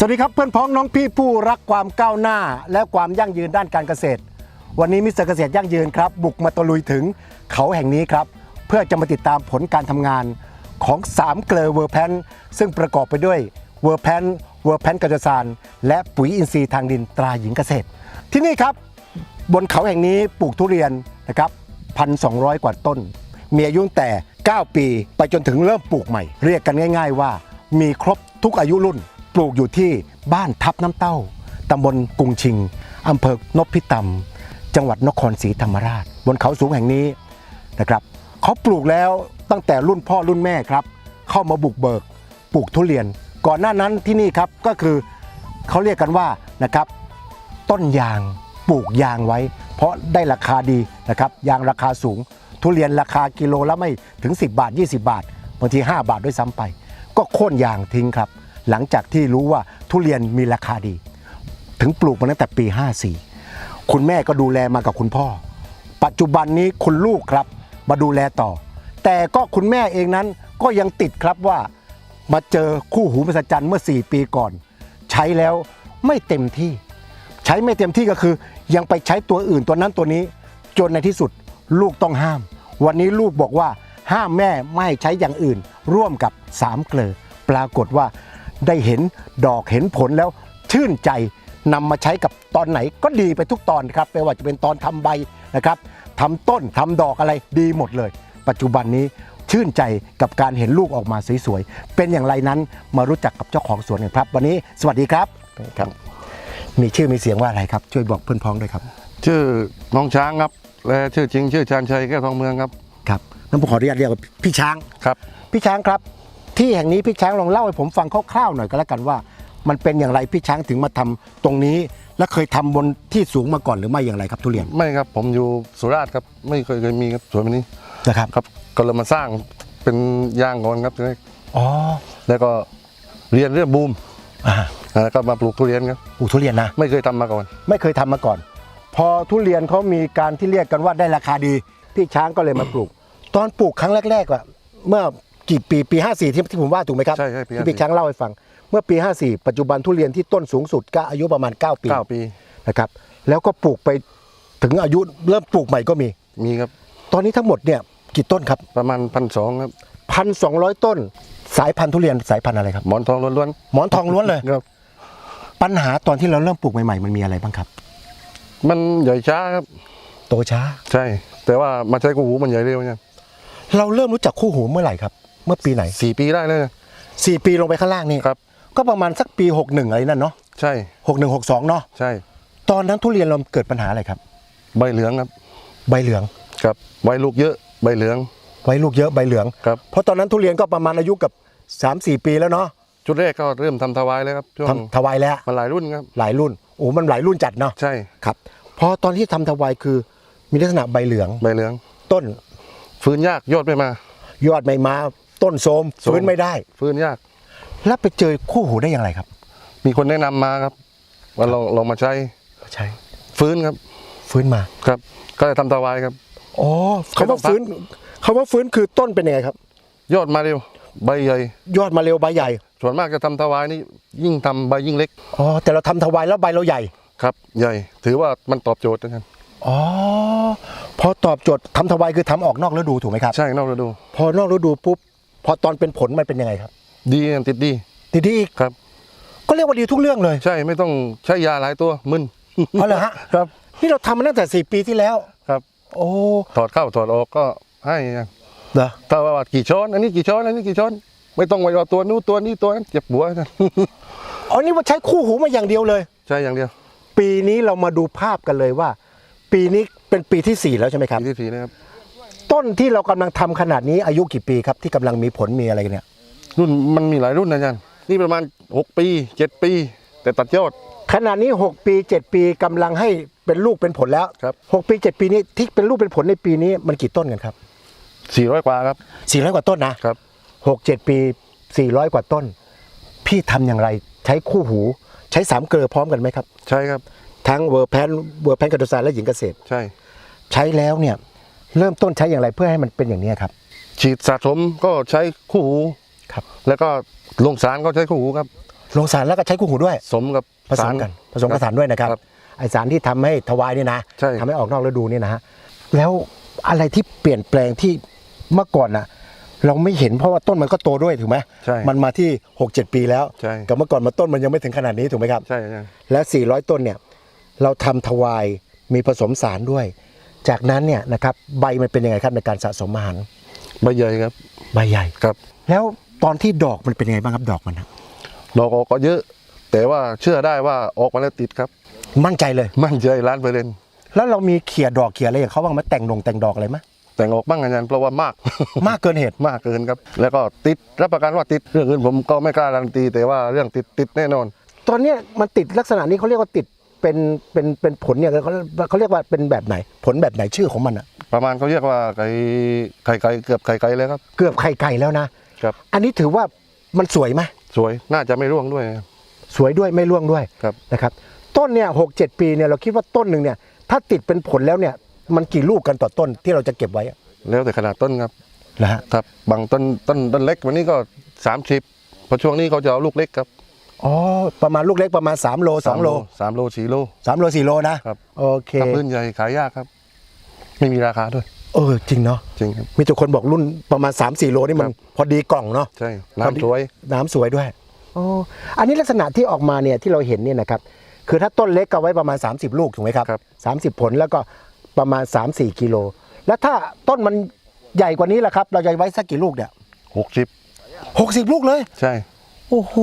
สวัสดีครับเพื่อนพ้องน้องพี่ผู้รักความก้าวหน้า และความยั่งยืนด้านการเกษตร วันนี้มิสเตอร์เกษตรยั่งยืนครับ บุกมาตะลุยถึงเขาแห่งนี้ครับ เพื่อจะมาติดตามผลการทำงานของ3เกลอเวอร์แพนซึ่งประกอบไปด้วยเวอร์แพนเวอร์แพนกัจจสารและปุ๋ยอินทรีย์ทางดินตราหญิงเกษตร ที่นี่ครับ บนเขาแห่งนี้ปลูกทุเรียนนะครับพันสองกว่าต้น มีอายุตั้งแต่ 9 ปี ไปจนถึงเริ่มปลูกใหม่ เรียกกันง่าย ๆ ว่า มีครบทุกอายุรุ่น ลูกอยู่ที่บ้านทับน้ำเต้าตำบลกรุงชิงอำเภอนพิตำจังหวัดนครศรีธรรมราช บนเขาสูงแห่งนี้นะครับเขาปลูกแล้วตั้งแต่รุ่นพ่อรุ่นแม่ครับ เข้ามาบุกเบิกปลูกทุเรียน ก่อนหน้านั้นที่นี่ครับก็คือเขาเรียกกันว่านะครับ ต้นยางปลูกยางไว้ เพราะได้ราคาดีนะครับยางราคาสูง ทุเรียนราคากิโลละไม่ถึง 10 บาท 20 บาทบางที 5 บาทด้วยซ้ำไป ก็โค่นยางทิ้งครับ หลังจากที่รู้ว่าทุเรียนมีราคาดี ถึงปลูกมาตั้งแต่ปี 54 คุณแม่ก็ดูแลมากับคุณพ่อ ปัจจุบันนี้คุณลูกครับมาดูแลต่อ แต่ก็คุณแม่เองนั้นก็ยังติดครับว่ามาเจอคู่หูมหัศจรรย์เมื่อ 4 ปีก่อน ใช้แล้วไม่เต็มที่ ใช้ไม่เต็มที่ก็คือ ยังไปใช้ตัวอื่นตัวนั้นตัวนี้ จนในที่สุดลูกต้องห้าม วันนี้ลูกบอกว่าห้ามแม่ไม่ใช้อย่างอื่น ร่วมกับสามเกลอปรากฏว่า ได้เห็นดอกเห็นผลแล้วชื่นใจนำมาใช้กับตอนไหนก็ดีไปทุกตอนครับไม่ว่าจะเป็นตอนทำใบนะครับทำต้นทำดอกอะไรดีหมดเลย ปัจจุบันนี้ชื่นใจกับการเห็นลูกออกมาสวยๆ เป็นอย่างไรนั้นมารู้จักกับเจ้าของสวนกันครับ วันนี้สวัสดีครับครับ มีชื่อมีเสียงว่าอะไรครับ ช่วยบอกเพื่อนพ้องด้วยครับ ชื่อน้องช้างครับและชื่อจริง ชื่อชาญชัยแก้วทองเมืองครับครับนั่นผมขออนุญาตเรียกว่าพี่ช้างครับ พี่ช้างครับ ที่แห่งนี้พี่ช้างลองเล่าให้ผมฟังคร่าวๆหน่อยก็แล้วกันว่า มันเป็นอย่างไรพี่ช้างถึงมาทำตรงนี้ และเคยทำบนที่สูงมาก่อนหรือไม่อย่างไรครับทุเรียนไม่ครับผมอยู่สุราษฎร์ครับไม่เคยเคยมีครับสวนแบบนี้นะครับครับก็เลยมาสร้างเป็นยางก่อนครับทีแรกอ๋อแล้วก็เรียนเรื่องบูมอ่าแล้วก็มาปลูกทุเรียนครับปลูกทุเรียนนะไม่เคยทำมาก่อน ไม่เคยทำมาก่อน พอทุเรียนเขามีการที่เรียกกันว่าได้ราคาดี พี่ช้างก็เลยมาปลูก ตอนปลูกครั้งแรกๆอะเมื่อ กี่ปีปี 54 ที่ที่ผมว่าถูกไหมครับใช่ใช่ปีที่พี่ช้างเล่าให้ฟัง เมื่อปี 54 ปัจจุบันทุเรียนที่ต้นสูงสุดก็อายุประมาณ 9 ปีเก้าปี นะครับแล้วก็ปลูกไปถึงอายุเริ่มปลูกใหม่ก็มี มีครับ ตอนนี้ทั้งหมดเนี่ยกี่ต้นครับ ประมาณพันสองครับพันสองต้นสายพันธุ์ทุเรียนสายพันธุ์อะไรครับ หมอนทองล้วนหมอนทองล้วนเลย ๆครับ ปัญหาตอนที่เราเริ่มปลูกใหม่ๆ มันมีอะไรบ้างครับ มันใหญ่ช้าครับ โตช้า ใช่ แต่ว่ามาใช้กูหูมันใหญ่เร็วเนี่ย เราเริ่มรู้จักคู่หูเมื่อไหร่ครับ เมื่อปีไหนสี่ปีได้เลยนะสี่ปีลงไปข้างล่างนี่ครับ ก็ประมาณสักปี61อะไรนั่นเนาะใช่61 62เนาะใช่ ตอนนั้นทุเรียนเราเกิดปัญหาอะไรครับ ใบเหลืองครับใบเหลืองครับใบลูกเยอะใบเหลือง ไว้ลูกเยอะใบเหลือง ครับ เพราะตอนนั้นทุเรียนก็ประมาณอายุกับ 3-4 ปีแล้วเนาะชุดแรกก็เริ่มทำถวายแล้วครับช่วงทำถวายแล้ว มันหลายรุ่นครับ หลายรุ่นโอ้มันหลายรุ่นจัดเนาะใช่ครับพอตอนที่ทำถวายคือมีลักษณะใบเหลืองใบเหลือง ต้น ฟื้นยากยอดไม่มา ยอดไม่มา ต้นโทรมโทรม ฟื้นไม่ได้ ฟื้นยาก แล้วไปเจอคู่หูได้อย่างไรครับ มีคนแนะนำมาครับว่าลองลองมาใช้ใช่ ฟื้นครับฟื้นมาครับ ก็เลยทำถวายครับ อ๋อคำว่าฟื้นคำว่าฟื้นคือต้นเป็นยังไงครับ ยอดมาเร็ว ใบใหญ่ ยอดมาเร็วใบใหญ่ส่วนมากจะทำถวายนี่ยิ่งทำใบยิ่งเล็กอ๋อแต่เราทำถวายแล้วใบเราใหญ่ครับ ใหญ่ ถือว่ามันตอบโจทย์นะครับอ๋อ พอตอบโจทย์ทำถวายคือทำออกนอกฤดูถูกไหมครับ ใช่นอกฤดู พอนอกฤดูปุ๊บพอตอนเป็นผลมันเป็นยังไงครับ ดีนะติดดีดีดีอีกครับ ก็เรียกว่าดีทุกเรื่องเลยใช่ไม่ต้องใช้ยาหลายตัวมึนเอาเลยฮะครับ นี่เราทำมาตั้งแต่สี่ปีที่แล้วครับ โอ้ถอดเข้าถอดออกก็ให้นะเหรอถ้าว่ากี่ช้อนอันนี้กี่ช้อนอันนี้กี่ช้อนไม่ต้องไปเอาตัวนู้นตัวนี้ตัวนั้นเจ็บหัวนะอ๋อนี่ว่าใช้คู่หูมาอย่างเดียวเลย ใช่อย่างเดียว ปีนี้เรามาดูภาพกันเลยว่า ปีนี้เป็นปีที่ 4 แล้วใช่ไหมครับ ปีที่สี่นะครับต้นที่เรากำลังทำขนาดนี้อายุกี่ปีครับที่กำลังมีผลมีอะไรกันเนี่ย รุ่นมันมีหลายรุ่นนะอาจารย์นี่ประมาณ 6 ปี 7 ปี แต่ตัดยอด ขนาดนี้ 6 ปี 7 ปีกำลังให้เป็นลูกเป็นผลแล้วครับ 6ปี 7 ปีนี้ที่เป็นลูกเป็นผลในปีนี้มันกี่ต้นกันครับ 400 กว่าครับ400 กว่าต้นนะครับ6 7ปี 400 กว่าต้น พี่ทำอย่างไร ใช้คู่หู ใช้สามเกลือพร้อมกันไหมครับ ใช่ครับ ทั้งเวอร์แพนเวอร์แพนกัตซานและหญิงเกษตร ใช่ ใช้แล้วเนี่ยเริ่มต้นใช้อย่างไรเพื่อให้มันเป็นอย่างนี้ครับ ฉีดสะสมก็ใช้คู่หูครับ แล้วก็ลงสารก็ใช้คู่หูครับ ลงสารแล้วก็ใช้คู่หูด้วย สมกับผสมกันผสมกับสารด้วยนะครับครับไอสารที่ทำให้ทวายเนี่ยนะใช่ทำให้ออกนอกฤดูเนี่ยนะฮะแล้วอะไรที่เปลี่ยนแปลงที่เมื่อก่อนน่ะเราไม่เห็นเพราะว่าต้นมันก็โตด้วยถูกไหมใช่มันมาที่ 6 7 ปีแล้วใช่กับเมื่อก่อนมันต้นมันยังไม่ถึงขนาดนี้ถูกไหมครับ ใช่อาจารย์และ 400 ต้นเนี่ย เราทำทวายมีผสมสารด้วย จากนั้นเนี่ยนะครับใบมันเป็นยังไงครับในการสะสมอาหารใบใหญ่ครับใบใหญ่ครับ แล้วตอนที่ดอกมันเป็นยังไงบ้างครับดอกมันนะดอกออกก็เยอะ แต่ว่าเชื่อได้ว่าออกมาแล้วติดครับ มั่นใจเลย มั่นใจล้านเปอร์เซ็นต์แล้วเรามีเขี่ยดอกเขี่ยอะไรอย่างเขาบ้างไหมแต่งดงแต่งดอกอะไรไหมแต่งออกบ้างอาจารย์เพราะว่ามาก มากเกินเหตุมากเกินครับ แล้วก็ติดรับประกันว่าติดเรื่องอื่นผมก็ไม่กล้าการันตีแต่ว่าเรื่องติดติดแน่นอน ตอนเนี้ยมันติดลักษณะนี้เขาเรียกว่าติด เป็นเป็นเป็นผลเนี่ยเขาเขาเรียกว่าเป็นแบบไหน ผลแบบไหนชื่อของมันอะประมาณเขาเรียกว่าไก่ไข่ไก่เกือบไข่ไก่เลยครับ เกือบไข่ไก่แล้วนะครับ อันนี้ถือว่ามันสวยไหมสวยน่าจะไม่ร่วงด้วย สวยด้วยไม่ร่วงด้วยครับ นะครับ ต้นเนี่ยหกเจ็ดปีเนี่ยเราคิดว่าต้นหนึ่งเนี่ย ถ้าติดเป็นผลแล้วเนี่ย มันกี่ลูกกันต่อต้นที่เราจะเก็บไว้อะแล้วแต่ขนาดต้นครับนะฮะ ครับบางต้นต้นต้นเล็กวันนี้ก็สามสิบพอช่วงนี้เขาจะเอาลูกเล็กครับ อ๋อประมาณลูกเล็กประมาณ 3 โล 2 โล สามโลสี่โล 3 โล 4 โลนะครับ โอเคถ้าพื้นใหญ่ขายยากครับ ไม่มีราคาด้วย เออจริงเนาะจริงครับ มีแต่คนบอกรุ่นประมาณ 3-4 โลนี่มันครับ พอดีกล่องเนาะ ใช่น้ำสวย น้ำสวยด้วยอ๋ออันนี้ลักษณะที่ออกมาเนี่ยที่เราเห็นเนี่ยนะครับ คือถ้าต้นเล็กก็ไว้ประมาณ 30 ลูกถูกไหมครับครับ30ผลแล้วก็ประมาณ 3-4 กิโล แล้วถ้าต้นมันใหญ่กว่านี้ล่ะครับ เราจะไว้สักกี่ลูกเนี่ยหกสิบ60 ลูกเลย ใช่ โอ้โห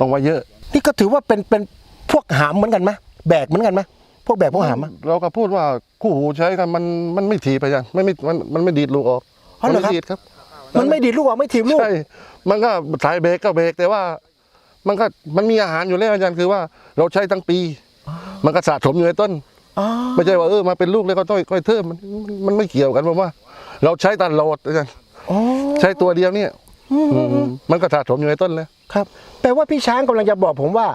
ต้องไว้เยอะ นี่ก็ถือว่าเป็นเป็นพวกหามเหมือนกันไหมแบกเหมือนกันไหมพวกแบกพวกหามไหมเราก็พูดว่าคู่หูใช้กันมันมันไม่ถีบไปยังไม่ไม่มันมันไม่ดีดลูกออกอ๋อเหรอครับ ไม่ดีดครับมันไม่ดีดลูกออกไม่ถีบลูก ใช่มันก็สายเบรกก็เบรกแต่ว่า มันก็มันมีอาหารอยู่แล้วอาจารย์คือว่าเราใช้ทั้งปี มันก็สะสมอยู่ในต้น อ๋อไม่ใช่ว่าเออมาเป็นลูกแล้วก็ต้อยก้อยเทิมมันมันไม่เกี่ยวกันผมว่า เราใช้ตลอดอาจารย์อ๋อใช้ตัวเดียวเนี่ยอื มมันก็สะสมอยู่ในต้นแล้วครับแปลว่าพี่ช้างกำลังจะบอกผมว่า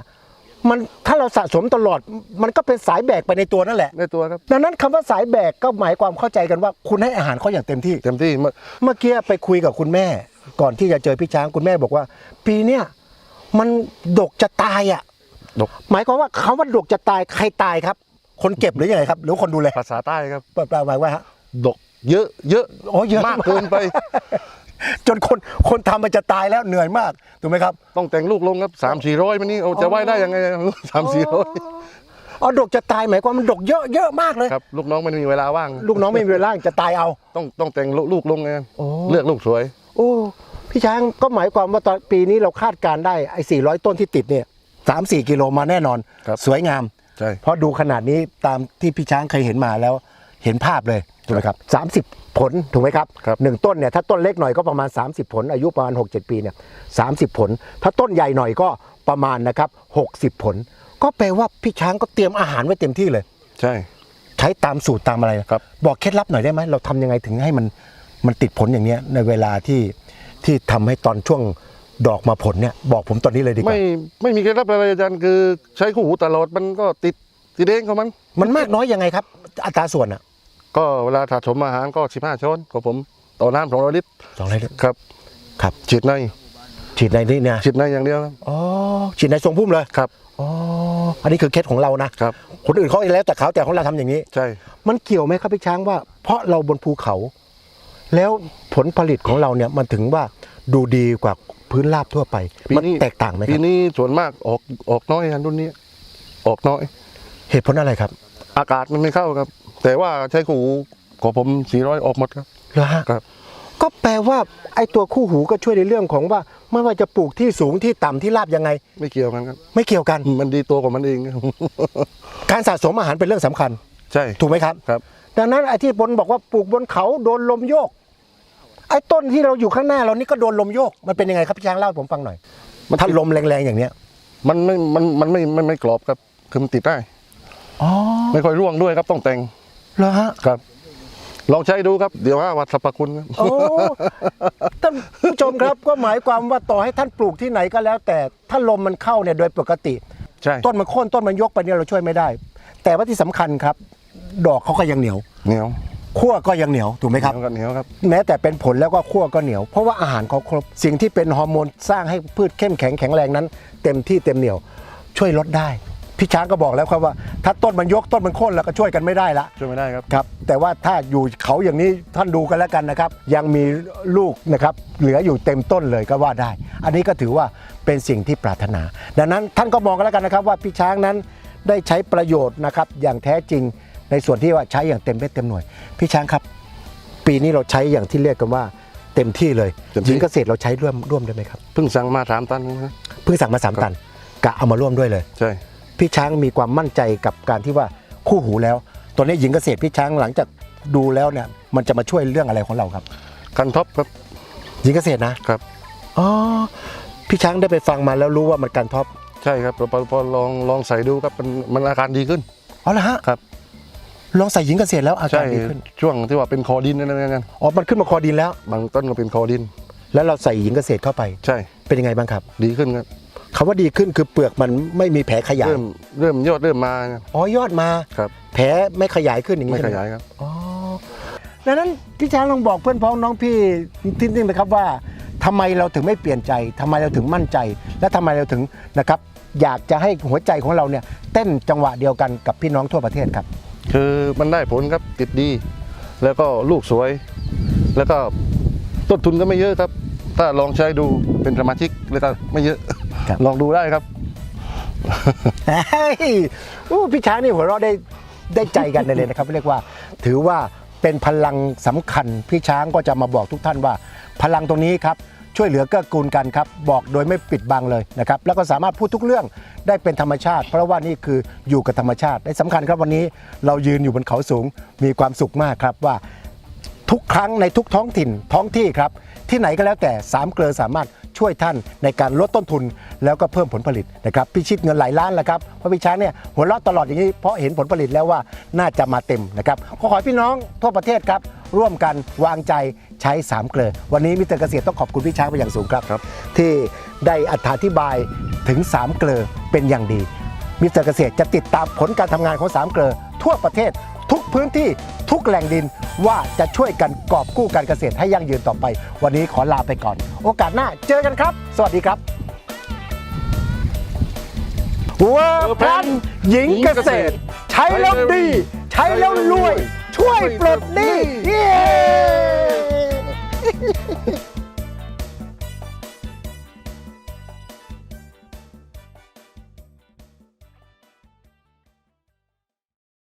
มันถ้าเราสะสมตลอด มันก็เป็นสายแบกไปในตัวนั่นแหละในตัวครับ ดังนั้นคำว่าสายแบกก็หมายความเข้าใจกันว่า คุณให้อาหารเขาอย่างเต็มที่เต็มที่เมื่อเมื่อกี้ไปคุยกับคุณแม่ ก่อนที่จะเจอพี่ช้างคุณแม่บอกว่า ปีเนี้ยมันดกจะตายอะดกหมายความว่าคำว่าดกจะตายใครตายครับ คนเก็บหรือยังไงครับ หรือคนดูแลภาษาใต้ครับแปลหมายว่าฮะดกเยอะเยอะโอ้เยอะมากเกินไป จนคนคนทำมันจะตายแล้วเหนื่อยมากถูกไหมครับต้องแต่งลูกลงครับสามสี่ร้อยมันนี่เอาจะไหวได้ยังไงสามสี่ร้อยอ๋อดกจะตายหมายความมันดกเยอะเยอะมากเลยครับลูกน้องไม่มีเวลาว่าง ลูกน้องไม่มีเวลาจะตายเอา ต้องต้องแต่งลูกลงไงโอ้ เลือกลูกสวย โอ้พี่ช้างก็หมายความว่าตอนปีนี้เราคาดการณ์ได้ไอ้400 ต้นที่ติดเนี่ยสามสี่กิโลมาแน่นอน ครับ สวยงาม ใช่ เพราะดูขนาดนี้ตามที่พี่ช้างเคยเห็นมาแล้ว เห็นภาพเลยถูกไหมครับสามสิบ ผลถูกไหมครับครับหนึ่งต้นเนี่ยถ้าต้นเล็กหน่อยก็ประมาณ 30 ผล อายุประมาณ 6-7 ปีเนี่ยสาผล ถ้าต้นใหญ่หน่อยก็ประมาณนะครับ60 ผล ก็แปลว่าพี่ช้างก็เตรียมอาหารไว้เต็มที่เลย ใช่ ใช้ตามสูตรตามอะไรครับ บอกเคล็ดลับหน่อยได้ไหมเราทำยังไงถึงให้มันมันติดผลอย่างเนี้ยในเวลาที่ที่ทำให้ตอนช่วงดอกมาผลเนี่ยบอกผมตอนนี้เลยดีกว่าไม่ไม่มีเคล็ดลับอะไรอาจารย์คือใช้คู่หูตลอดมันก็ติดติดเองของมัน มันมากน้อยยังไงครับ อัตราส่วนอะ ก็เวลาถาสมอาหารก็สิบห้าช้อนของผมต่อน้ำสองร้อยลิตรสองไรครับครับฉีดในฉีดในนี่เนี่ยฉีดในอย่างเดียวครับอ๋อฉีดในทรงพุ่มเลยครับอ๋ออันนี้คือเคล็ดของเรานะครับคนอื่นเขาแล้วแต่เขาแต่ของเราทำอย่างนี้ ใช่ มันเกี่ยวไหมครับพี่ช้างว่า เพราะเราบนภูเขา แล้วผลผลิตของเราเนี่ยมันถึงว่าดูดีกว่าพื้นราบทั่วไปปีมันนี้แตกต่างไหมคปีรับนี้ส่วนมากออกออกน้อยอันรุ่นนี้ ออกน้อย เหตุผลอะไรครับ อากาศมันไม่เข้าครับ แต่ว่าใช้คู่หูของผมสี่ร้อยออกหมดครับ เหรอฮะครับ ก็แปลว่าไอ้ตัวคู่หูก็ช่วยในเรื่องของว่า ไม่ว่าจะปลูกที่สูงที่ต่ำที่ราบยังไง ไม่เกี่ยวกันครับ ไม่เกี่ยวกัน มันดีตัวของมันเองการสะสมอาหารเป็นเรื่องสำคัญ ใช่ถูกไหมครับ ครับ ดังนั้นไอ้ที่บนบอกว่าปลูกบนเขาโดนลมโยก ไอ้ต้นที่เราอยู่ข้างหน้าเรานี่ก็โดนลมโยก มันเป็นยังไงครับพี่ช้างเล่าให้ผมฟังหน่อยมันถ้าลมแรงๆอย่างเนี้ยมันไม่มันมันไม่ไม่ไม่กรอบครับคือมันติดได้ อ๋อ ไม่ค่อยร่วงด้วยครับต้องแต่ง เหรอฮะครับ ลองใช้ดูครับ เดี๋ยวว่าวัดสรรพคุณครับ โอ้ท่านผู้ชมครับ ก็หมายความว่าต่อให้ท่านปลูกที่ไหนก็แล้ว แต่ถ้าลมมันเข้าเนี่ยโดยปกติ ใช่ต้นมันโค่นต้นมันยกไปเนี่ยเราช่วยไม่ได้ แต่ว่าที่สำคัญครับ ดอกเขาก็ยังเหนียวเหนียวขั้วก็ยังเหนียวถูกไหมครับ เหนียวกันเหนียวครับ แม้แต่เป็นผลแล้วก็ขั้วก็เหนียว เพราะว่าอาหารเขาครบสิ่งที่เป็นฮอร์โมนสร้างให้พืชเข้มแข็งแข็งแรงนั้น เต็มที่เต็มเหนียว ช่วยลดได้ พี่ช้างก็บอกแล้วครับว่า ถ้าต้นมันยกต้นมันโค่นแล้วก็ช่วยกันไม่ได้ละช่วยไม่ได้ครับ ครับ แต่ว่าถ้าอยู่เขาอย่างนี้ท่านดูกันแล้วกันนะครับ ยังมีลูกนะครับเหลืออยู่เต็มต้นเลยก็ว่าได้ อันนี้ก็ถือว่าเป็นสิ่งที่ปรารถนา ดังนั้นท่านก็มองกันแล้วกันนะครับ ว่าพี่ช้างนั้นได้ใช้ประโยชน์นะครับอย่างแท้จริงในส่วนที่ว่าใช้อย่างเต็มเม็ดเต็มหน่วย พี่ช้างครับ ปีนี้เราใช้อย่างที่เรียกกันว่าเต็มที่เลยเต็มที่หญิงเกษตรเราใช้ร่วมร่วมได้ไหมครับเพิ่งสั่งมาถามตันนะเพิ่งสั่งมาสามตันกะเอามาร่วมด้วยเลย ใช่ พี่ช้างมีความมั่นใจกับการที่ว่าคู่หูแล้ว ตอนนี้หญิงเกษตรพี่ช้างหลังจากดูแล้วเนี่ยมันจะมาช่วยเรื่องอะไรของเราครับ กันท็อปครับหญิงเกษตรนะครับอ๋อพี่ช้างได้ไปฟังมาแล้วรู้ว่ามันการท็อปใช่ครับพอพอพอลองลองใส่ดูครับมันมันอาการดีขึ้นอ๋อเหรอฮะครับลองใส่หญิงเกษตรแล้วอาการใช่ดีขึ้นช่วงที่ว่าเป็นคอดินนั่นนั่นอ๋อมันขึ้นมาคอดินแล้ว บางต้นก็เป็นคอดิน แล้วเราใส่หญิงเกษตรเข้าไป ใช่เป็นยังไงบ้างครับ ดีขึ้นครับ คำว่าดีขึ้นคือเปลือกมันไม่มีแผลขยายเริ่มเริ่มยอดเริ่มมาอ๋อยอดมาครับแผลไม่ขยายขึ้นอย่างนี้ไม่ใช่ขไหมยายครับอ๋อดังนั้นพี่ช้างลองบอกเพื่อนพ้องน้องพี่ทิดนึงนะครับว่าทำไมเราถึงไม่เปลี่ยนใจทำไมเราถึงมั่นใจ และทำไมเราถึงนะครับ อยากจะให้หัวใจของเราเนี่ยเต้นจังหวะเดียวกันกับพี่น้องทั่วประเทศครับ คือมันได้ผลครับติดดี แล้วก็ลูกสวย แล้วก็ต้นทุนก็ไม่เยอะครับ ถ้าลองใช้ดูเป็นสมาชิกแล้วก็ไม่เยอะ ครับ ลองดูได้ครับเฮ้ยอู้พี่ช้างนี่หัวเราะได้ได้ใจกันเลยนะครับเรียกว่าถือว่าเป็นพลังสำคัญ พี่ช้างก็จะมาบอกทุกท่านว่า พลังตรงนี้ครับช่วยเหลือเกื้อกูลกันครับบอกโดยไม่ปิดบังเลยนะครับแล้วก็สามารถพูดทุกเรื่องได้เป็นธรรมชาติ เพราะว่านี่คืออยู่กับธรรมชาติและสำคัญครับวันนี้เรายืนอยู่บนเขาสูงมีความสุขมากครับว่า ทุกครั้งในทุกท้องถิ่นท้องที่ครับ ที่ไหนก็แล้วแต่สามเกลือสามารถ ช่วยท่านในการลดต้นทุนแล้วก็เพิ่มผลผลิตนะครับพิชิตเงินหลายล้านแล้วครับเพราะพี่ช้างเนี่ยหัวเราะตลอดอย่างนี้เพราะเห็นผลผลิตแล้วว่าน่าจะมาเต็มนะครับขอขอให้พี่น้องทั่วประเทศครับร่วมกันวางใจใช้สามเกลือวันนี้มิสเตอร์เกษตรต้องขอบคุณพี่ช้างเป็นอย่างสูงครับครับที่ได้อธิบายถึงสามเกลือเป็นอย่างดีมิสเตอร์เกษตรจะติดตามผลการทำงานของสามเกลอทั่วประเทศ ทุกพื้นที่ทุกแหล่งดินว่าจะช่วยกันกอบกู้การเกษตรให้ยั่งยืนต่อไป วันนี้ขอลาไปก่อน โอกาสหน้าเจอกันครับ สวัสดีครับเวอร์แพนหญิงเกษตร ใช้แล้วดี ใช้แล้วรวย ช่วยปลดหนี้เย้